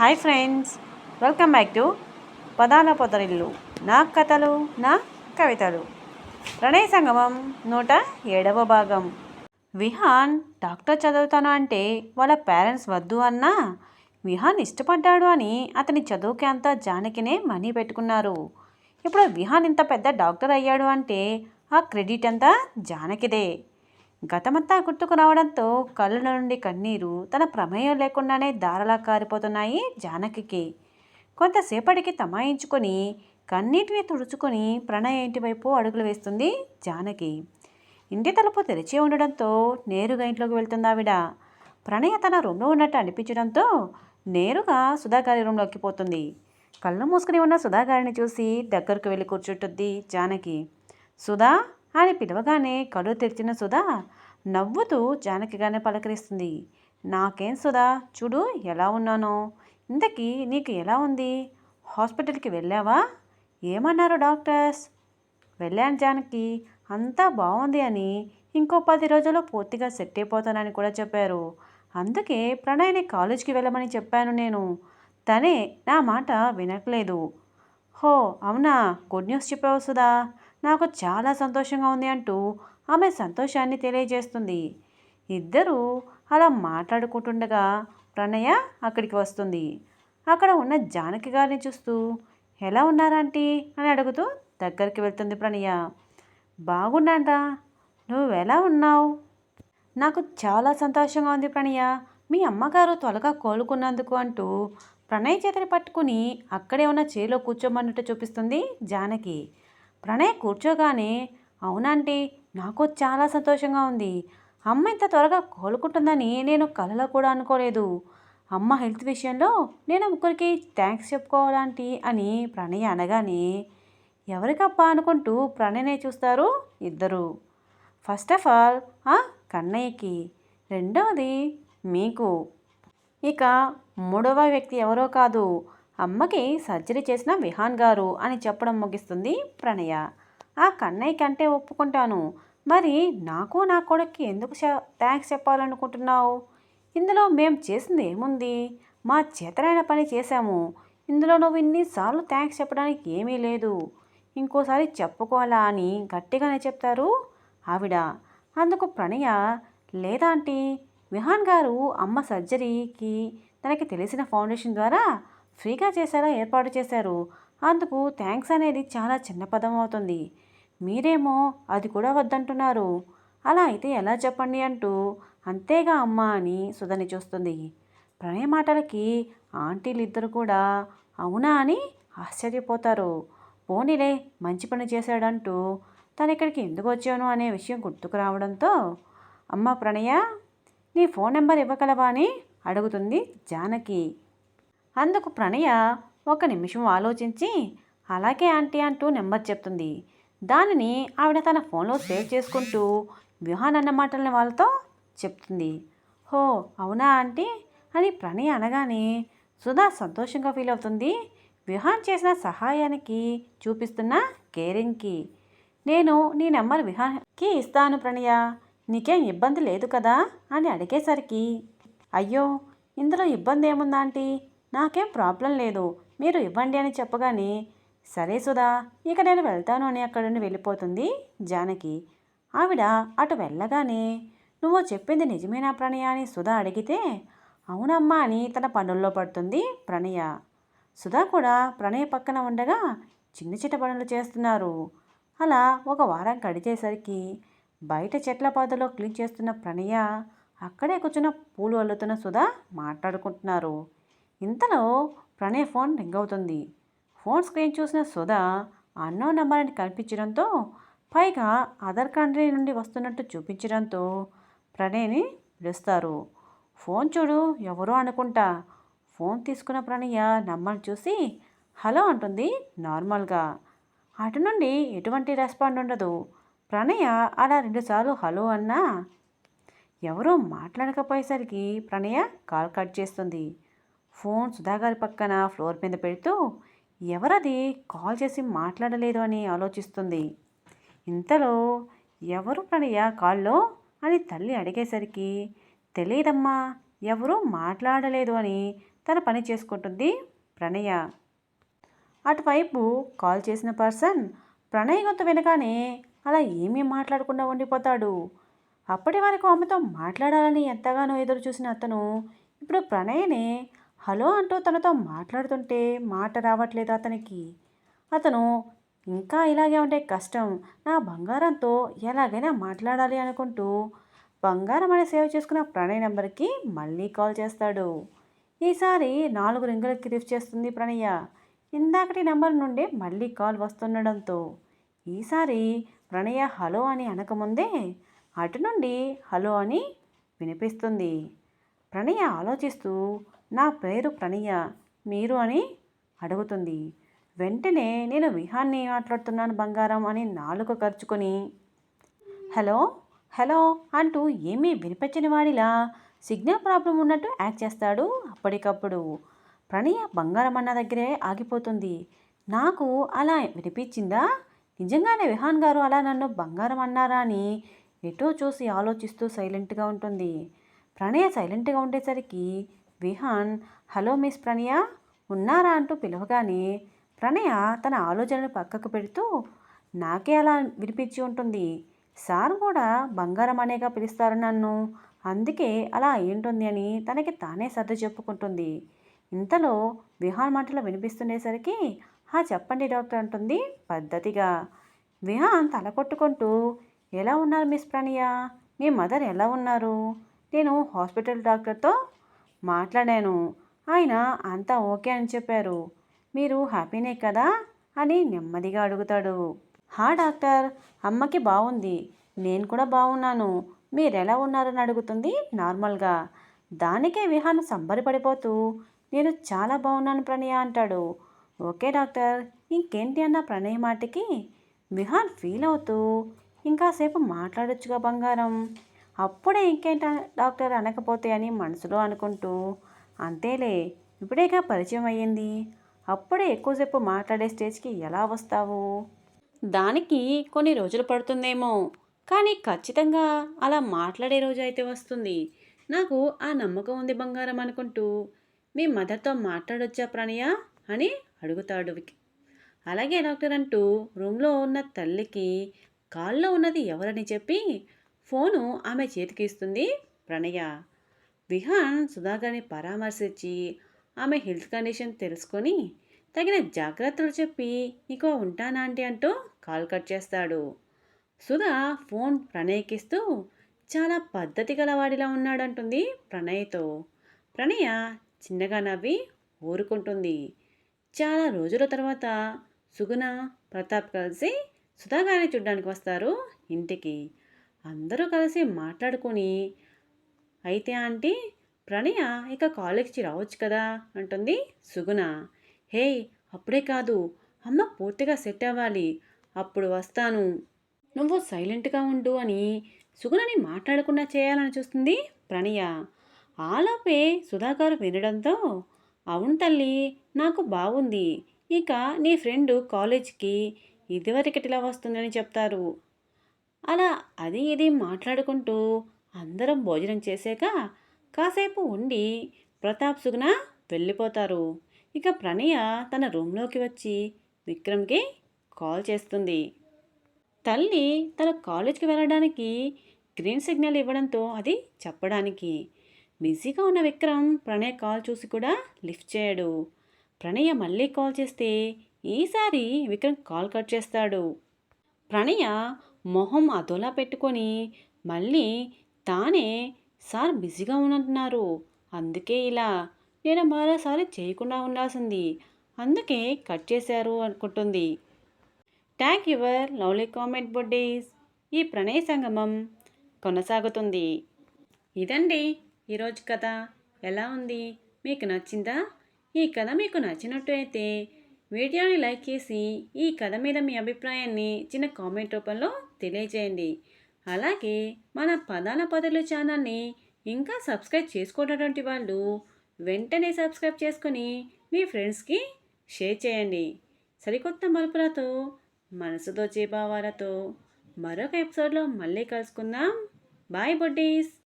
Hi friends welcome back to పదాల పొదరిల్లు నా కథలు నా కవితలు. ప్రణయ సంగమం నూట ఏడవ భాగం. విహాన్ డాక్టర్ చదువుతాను అంటే వాళ్ళ పేరెంట్స్ వద్దు అన్నా విహాన్ ఇష్టపడ్డాడు అని అతని చదువుకి అంతా జానకినే మనీ పెట్టుకున్నారు. ఇప్పుడు విహాన్ ఇంత పెద్ద డాక్టర్ అయ్యాడు అంటే ఆ క్రెడిట్ అంతా జానకిదే. గతమంతా గుర్తుకు రావడంతో కళ్ళ నుండి కన్నీరు తన ప్రమేయం లేకుండానే దారలా కారిపోతున్నాయి జానకికి. కొంతసేపటికి తమాయించుకొని కన్నీటిని తుడుచుకొని ప్రణయ్ ఇంటి వైపు అడుగులు వేస్తుంది జానకి. ఇంటి తలుపు తెరిచి ఉండడంతో నేరుగా ఇంట్లోకి వెళ్తుంది ఆవిడ ప్రణయ తన రూమ్లో ఉన్నట్టు అనిపించడంతో నేరుగా సుధాగారి రూమ్లోకి పోతుంది. కళ్ళు మూసుకుని ఉన్న సుధాగారిని చూసి దగ్గరకు వెళ్ళి కూర్చుంటుంది జానకి. సుధా అని పిలవగానే కళ్ళు తెరిచిన సుధా నవ్వుతూ జానకిగానే పలకరిస్తుంది. నాకేం సుధా? చూడు ఎలా ఉన్నానో. ఇంతకీ నీకు ఎలా ఉంది? హాస్పిటల్కి వెళ్ళావా? ఏమన్నారు డాక్టర్స్? వెళ్ళాను జానకి. అంతా బాగుంది అని ఇంకో పది రోజుల్లో పూర్తిగా సెట్ అయిపోతానని కూడా చెప్పారు. అందుకే ప్రణయ్ని కాలేజ్కి వెళ్ళమని చెప్పాను నేను. తనే నా మాట వినట్లేదు. హో అవునా? గుడ్ న్యూస్ చెప్పావు సుధా. నాకు చాలా సంతోషంగా ఉంది అంటూ ఆమె సంతోషాన్ని తెలియజేస్తుంది. ఇద్దరూ అలా మాట్లాడుకుంటుండగా ప్రణయ అక్కడికి వస్తుంది. అక్కడ ఉన్న జానకి గారిని చూస్తూ ఎలా ఉన్నారంటీ అని అడుగుతూ దగ్గరికి వెళ్తుంది ప్రణయ. బాగున్నానరా నువ్వు ఎలా ఉన్నావు? నాకు చాలా సంతోషంగా ఉంది ప్రణయ. మీ అమ్మగారు త్వరగా కోలుకున్నందుకు అంటూ ప్రణయ్ చేతిని పట్టుకుని అక్కడే ఉన్న చేలో కూర్చోమన్నట్టు చూపిస్తుంది జానకి. ప్రణయ్ కూర్చోగానే అవునంటీ నాకు చాలా సంతోషంగా ఉంది. అమ్మ ఇంత త్వరగా కోలుకుంటుందని నేను కలలో కూడా అనుకోలేదు. అమ్మ హెల్త్ విషయంలో నేను ముగ్గురికి థ్యాంక్స్ చెప్పుకోవాలంటీ అని ప్రణయ్ అనగానే ఎవరికప్పా అనుకుంటూ ప్రణయ్నే చూస్తారు ఇద్దరు? ఫస్ట్ ఆఫ్ ఆల్ ఆ కన్నయ్యకి. రెండవది మీకు. ఇక మూడవ వ్యక్తి ఎవరో కాదు. అమ్మకి సర్జరీ చేసిన విహాన్ గారు అని చెప్పడం ముగిస్తుంది ప్రణయ. ఆ కన్నయ్య కంటే ఒప్పుకుంటాను. మరి నాకు నా కొడుక్కి ఎందుకు థ్యాంక్స్ చెప్పాలనుకుంటున్నావు? ఇందులో మేము చేసింది ఏముంది? మా చేతనైన పని చేశాము. ఇందులో నువ్వు ఇన్నిసార్లు థ్యాంక్స్ చెప్పడానికి ఏమీ లేదు. ఇంకోసారి చెప్పుకోవాలా అని గట్టిగానే చెప్తారు ఆవిడ. అందుకు ప్రణయ లేదా ఆంటీ విహాన్ గారు అమ్మ సర్జరీకి తనకి తెలిసిన ఫౌండేషన్ ద్వారా ఫ్రీగా చేసేలా ఏర్పాటు చేశారు. అందుకు థ్యాంక్స్ అనేది చాలా చిన్న పదం అవుతుంది. మీరేమో అది కూడా వద్దంటున్నారు. అలా అయితే ఎలా చెప్పండి అంటూ అంతేగా అమ్మ అని సుధని చూస్తుంది. ప్రణయ మాటలకి ఆంటీలు ఇద్దరు కూడా అవునా అని ఆశ్చర్యపోతారు. పోనీలే మంచి పని చేశాడంటూ తను ఇక్కడికి ఎందుకు వచ్చాను అనే విషయం గుర్తుకు రావడంతో అమ్మ ప్రణయ నీ ఫోన్ నెంబర్ ఇవ్వగలవా అని అడుగుతుంది జానకి. అందుకు ప్రణయ ఒక నిమిషం ఆలోచించి అలాగే ఆంటీ అంటూ నెంబర్ చెప్తుంది. దానిని ఆవిడ తన ఫోన్లో సేవ్ చేసుకుంటూ వ్యూహాన్ అన్న మాటలని వాళ్ళతో చెప్తుంది. హో అవునా ఆంటీ అని ప్రణయ అనగానే సుధా సంతోషంగా ఫీల్ అవుతుంది. విహాన్ చేసిన సహాయానికి చూపిస్తున్న కేరింగ్కి నేను నీ నెంబర్ విహాన్కి ఇస్తాను ప్రణయ. నీకేం ఇబ్బంది లేదు కదా అని అడిగేసరికి అయ్యో ఇందులో ఇబ్బంది ఏముందా ఆంటీ? నాకేం ప్రాబ్లం లేదు. మీరు ఇవ్వండి అని చెప్పగానే సరే సుధా ఇక నేను వెళ్తాను అని అక్కడి నుండి వెళ్ళిపోతుంది జానకి. ఆవిడ అటు వెళ్ళగానే నువ్వు చెప్పింది నిజమేనా ప్రణయ అని సుధా అడిగితే అవునమ్మా అని తన పనుల్లో పడుతుంది ప్రణయ. సుధా కూడా ప్రణయ పక్కన ఉండగా చిన్న చిన్న పనులు చేస్తున్నారు. అలా ఒక వారం గడిచేసరికి బయట చెట్ల పాదలో క్లీన్ చేస్తున్న ప్రణయ అక్కడే కూర్చున్న పూలు అల్లుతున్న సుధా మాట్లాడుకుంటున్నారు. ఇంతలో ప్రణయ్ ఫోన్ రింగ్ అవుతుంది. ఫోన్ స్క్రీన్ చూసిన సుధా అన్నో నెంబర్ అని కనిపించడంతో పైగా అదర్ కంట్రీ నుండి వస్తున్నట్టు చూపించడంతో ప్రణయ్ని పిలుస్తారు. ఫోన్ చూడు ఎవరో అనుకుంటా. ఫోన్ తీసుకున్న ప్రణయ నెంబర్ చూసి హలో అంటుంది నార్మల్గా. అటు నుండి ఎటువంటి రెస్పాండ్ ఉండదు. ప్రణయ అలా రెండుసార్లు హలో అన్నా ఎవరో మాట్లాడకపోయేసరికి ప్రణయ కాల్ కట్ చేస్తుంది. ఫోన్ సుధాగారి పక్కన ఫ్లోర్ మీద పెడుతూ ఎవరది? కాల్ చేసి మాట్లాడలేదు అని ఆలోచిస్తుంది. ఇంతలో ఎవరు ప్రణయ కాల్లో? అని తల్లి అడిగేసరికి తెలియదమ్మా ఎవరూ మాట్లాడలేదు అని తన పని చేసుకుంటుంది ప్రణయ. అటువైపు కాల్ చేసిన పర్సన్ ప్రణయ్ గొంతు వినగానే అలా ఏమీ మాట్లాడకుండా ఉండిపోతాడు. అప్పటి వరకు ఆమెతో మాట్లాడాలని ఎంతగానో ఎదురు చూసిన అతను ఇప్పుడు ప్రణయ్ని హలో అంటూ తనతో మాట్లాడుతుంటే మాట రావట్లేదు అతనికి. అతను ఇంకా ఇలాగే ఉంటే కష్టం. నా బంగారంతో ఎలాగైనా మాట్లాడాలి అనుకుంటూ బంగారం అని సేవ్ చేసుకున్న ప్రణయ్ నెంబర్కి మళ్ళీ కాల్ చేస్తాడు. ఈసారి నాలుగు రింగులకి లిఫ్ట్ చేస్తుంది ప్రణయ్య ఇందాకటి నెంబర్ నుండి మళ్ళీ కాల్ వస్తుండడంతో ఈసారి ప్రణయ హలో అని అనకముందే అటు నుండి హలో అని వినిపిస్తుంది. ప్రణయ ఆలోచిస్తూ నా పేరు ప్రణయ మీరు అని అడుగుతుంది. వెంటనే నేను విహాన్ని మాట్లాడుతున్నాను బంగారం అని నాలుక ఖర్చుకొని హలో హలో అంటూ ఏమీ వినిపించని వాడిలా సిగ్నల్ ప్రాబ్లం ఉన్నట్టు యాక్ట్ చేస్తాడు అప్పటికప్పుడు. ప్రణయ బంగారం అన్న దగ్గరే ఆగిపోతుంది. నాకు అలా వినిపించిందా? నిజంగానే విహాన్ గారు అలా నన్ను బంగారం అన్నారా అని ఎటో చూసి ఆలోచిస్తూ సైలెంట్గా ఉంటుంది. ప్రణయ సైలెంట్గా ఉండేసరికి విహాన్ హలో మిస్ ప్రణయ ఉన్నారా? అంటూ పిలవగానే ప్రణయ తన ఆలోచనను పక్కకు పెడుతూ నాకే అలా వినిపించి ఉంటుంది. సార్ కూడా బంగారం అనేగా పిలుస్తారు నన్ను. అందుకే అలా అయ్యుంటుంది అని తనకి తానే సర్దు చెప్పుకుంటుంది. ఇంతలో విహాన్ మాటలు వినిపిస్తుండేసరికి హా చెప్పండి డాక్టర్ అంటుంది పద్ధతిగా. విహాన్ తల కొట్టుకుంటూ ఎలా ఉన్నారు మిస్ ప్రణయ? మీ మదర్ ఎలా ఉన్నారు? నేను హాస్పిటల్ డాక్టర్తో మాట్లాడాను. ఆయన అంతా ఓకే అని చెప్పారు. మీరు హ్యాపీనే కదా? అని నెమ్మదిగా అడుగుతాడు. హా డాక్టర్ అమ్మకి బాగుంది నేను కూడా బాగున్నాను మీరు ఎలా ఉన్నారని అడుగుతుంది నార్మల్గా. దానికే విహాన్ సంబరపడిపోతూ నేను చాలా బాగున్నాను ప్రణయ అంటాడు. ఓకే డాక్టర్ ఇంకేంటి అన్న ప్రణయ మాటకి? విహాన్ ఫీల్ అవుతూ ఇంకాసేపు మాట్లాడొచ్చుగా బంగారం. అప్పుడే ఇంకేంట డాక్టర్ అనకపోతే అని మనసులో అనుకుంటూ అంతేలే ఇప్పుడేగా పరిచయం అయ్యింది. అప్పుడే ఎక్కువసేపు మాట్లాడే స్టేజ్కి ఎలా వస్తావు? దానికి కొన్ని రోజులు పడుతుందేమో కానీ ఖచ్చితంగా అలా మాట్లాడే రోజు అయితే వస్తుంది. నాకు ఆ నమ్మకం ఉంది బంగారం అనుకుంటూ మీ మదర్తో మాట్లాడొచ్చా ప్రణయ? అని అడుగుతాడు అలాగే డాక్టర్ అంటూ రూమ్లో ఉన్న తల్లికి కాల్లో ఉన్నది ఎవరని చెప్పి ఫోను ఆమె చేతికి ఇస్తుంది. ప్రణయ విహాన్ సుధాకర్ని పరామర్శించి ఆమె హెల్త్ కండిషన్ తెలుసుకొని తగిన జాగ్రత్తలు చెప్పి నీకో ఉంటానా అంటే అంటూ కాల్ కట్ చేస్తాడు. సుధా ఫోన్ ప్రణయ్కిస్తూ చాలా పద్ధతి గలవాడిలా ఉన్నాడంటుంది ప్రణయ్తో. ప్రణయ చిన్నగా నవ్వి ఊరుకుంటుంది. చాలా రోజుల తర్వాత సుగుణ ప్రతాప్ కలిసి సుధాగారిని చూడ్డానికి వస్తారు ఇంటికి. అందరూ కలిసి మాట్లాడుకొని అయితే ఆంటీ ప్రణయ ఇక కాలేజ్కి రావచ్చు కదా? అంటుంది సుగుణ. హే అప్పుడే కాదు. అమ్మ పూర్తిగా సెట్ అవ్వాలి. అప్పుడు వస్తాను. నువ్వు సైలెంట్గా ఉండు అని సుగుణని మాట్లాడకుండా చేయాలని చూస్తుంది ప్రణయ. ఆలోపే సుధాకర్ వినడంతో అవును తల్లి నాకు బాగుంది ఇక నీ ఫ్రెండ్ కాలేజ్కి ఇదివరకటిలా వస్తుందని చెప్తారు. అలా అది ఇది మాట్లాడుకుంటూ అందరం భోజనం చేశాక కాసేపు ఉండి ప్రతాప్ సుగుణ వెళ్ళిపోతారు. ఇక ప్రణయ తన రూమ్లోకి వచ్చి విక్రమ్కి కాల్ చేస్తుంది. తల్లి తన కాలేజ్కి వెళ్ళడానికి గ్రీన్ సిగ్నల్ ఇవ్వడంతో అది చెప్పడానికి. బిజీగా ఉన్న విక్రమ్ ప్రణయ్ కాల్ చూసి కూడా లిఫ్ట్ చేయడు. ప్రణయ మళ్ళీ కాల్ చేస్తే ఈసారి విక్రమ్ కాల్ కట్ చేస్తాడు. ప్రణయ మొహం అదోలా పెట్టుకొని మళ్ళీ తానే సార్ బిజీగా ఉన్నట్టున్నారు. అందుకే ఇలా నేను మరోసారి చేయకుండా ఉండాల్సింది. అందుకే కట్ చేశారు అనుకుంటుంది. Tag your lovely comment buddies. ఈ ప్రణయ సంగమం కొనసాగుతుంది. ఇదండి ఈరోజు కథ. ఎలా ఉంది? మీకు నచ్చిందా? ఈ కథ మీకు నచ్చినట్టు అయితే వీడియోని లైక్ చేసి ఈ కథ మీద మీ అభిప్రాయాన్ని చిన్న కామెంట్ రూపంలో తెలియజేయండి అలాగే మన పదాల పదలు ఛానల్ని ఇంకా సబ్స్క్రైబ్ చేసుకున్నటువంటి వాళ్ళు వెంటనే సబ్స్క్రైబ్ చేసుకొని మీ ఫ్రెండ్స్కి షేర్ చేయండి. సరికొత్త మలుపులతో మనసుతో చేభావాలతో మరొక ఎపిసోడ్లో మళ్ళీ కలుసుకుందాం. Bye buddies!